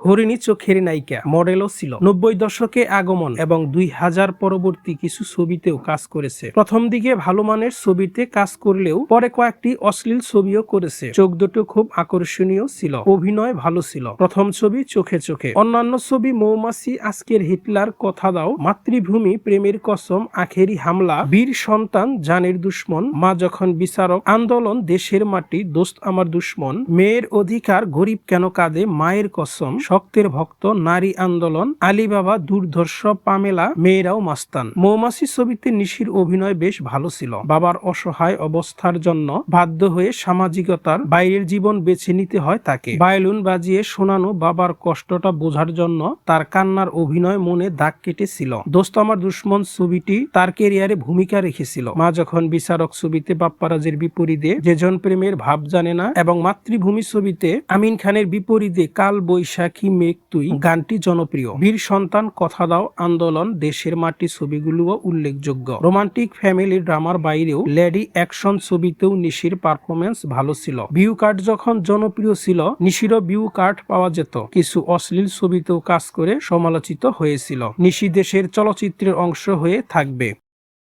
হরিণী চোখের নায়িকা, মডেলও ছিল। নব্বই দশকে আগমন এবং দুই হাজার পরবর্তী কিছু ছবিতেও কাজ করেছে। প্রথম দিকে ভালো মানের ছবিতে কাজ করলেও পরে কয়েকটি অশ্লীল ছবিও করেছে। চোখ দুটো খুব আকর্ষণীয় ছিল, অভিনয় ভালো ছিল। প্রথম ছবি চোখে চোখে। অন্যান্য ছবি মৌমাছি, আজকের হিটলার কথা দাও, মাতৃভূমি, প্রেমের কসম, আখেরি হামলা, বীর সন্তান, জানের দুশ্মন, মা যখন বিচারক, আন্দোলন, দেশের মাটি, দোস্ত আমার দুশ্মন, মেয়ের অধিকার, গরিব কেন কাঁদে, মায়ের কসম শক্তের ভক্ত, নারী আন্দোলন, আলিবাবা, দুর্ধর্ষ, পামেলা, মেয়েরাও মাস্তান। মৌমাছি ছবিতে নিশির অভিনয় বেশ ভালো ছিল। বাবার অসহায় অবস্থার জন্য বাধ্য হয়ে সামাজিকতার বাইরের জীবন বেছে নিতে হয় তাকে। বায়লুন বাজিয়ে শোনানো বাবার কষ্টটা বোঝার জন্য তার কান্নার অভিনয় মনে দাগ কেটেছিল। দোস্ত, আমার দুশ্মন ছবিটি তার কেরিয়ারে ভূমিকা রেখেছিল। মা যখন বিচারক ছবিতে বাপ্পারাজের বিপরীতে যেজন প্রেমের ভাব জানে না এবং মাতৃভূমি ছবিতে আমিন খানের বিপরীতে কাল বৈশাখী মেঘ তুই? গানটি জনপ্রিয়। বীর সন্তান কথা দাও আন্দোলন দেশের মাটি ছবিগুলোও উল্লেখযোগ্য। রোমান্টিক ফ্যামিলি ড্রামার বাইরেও লেডি অ্যাকশন ছবিতেও নিশির পারফরমেন্স ভালো ছিল। ভিউ কার্ড যখন জনপ্রিয় ছিল নিশিরও ভিউ কার্ড পাওয়া যেত। কিছু অশ্লীল ছবিতেও কাজ করে সমালোচিত হয়েছিল। নিশি দেশের চলচ্চিত্রের অংশ হয়ে থাকবে।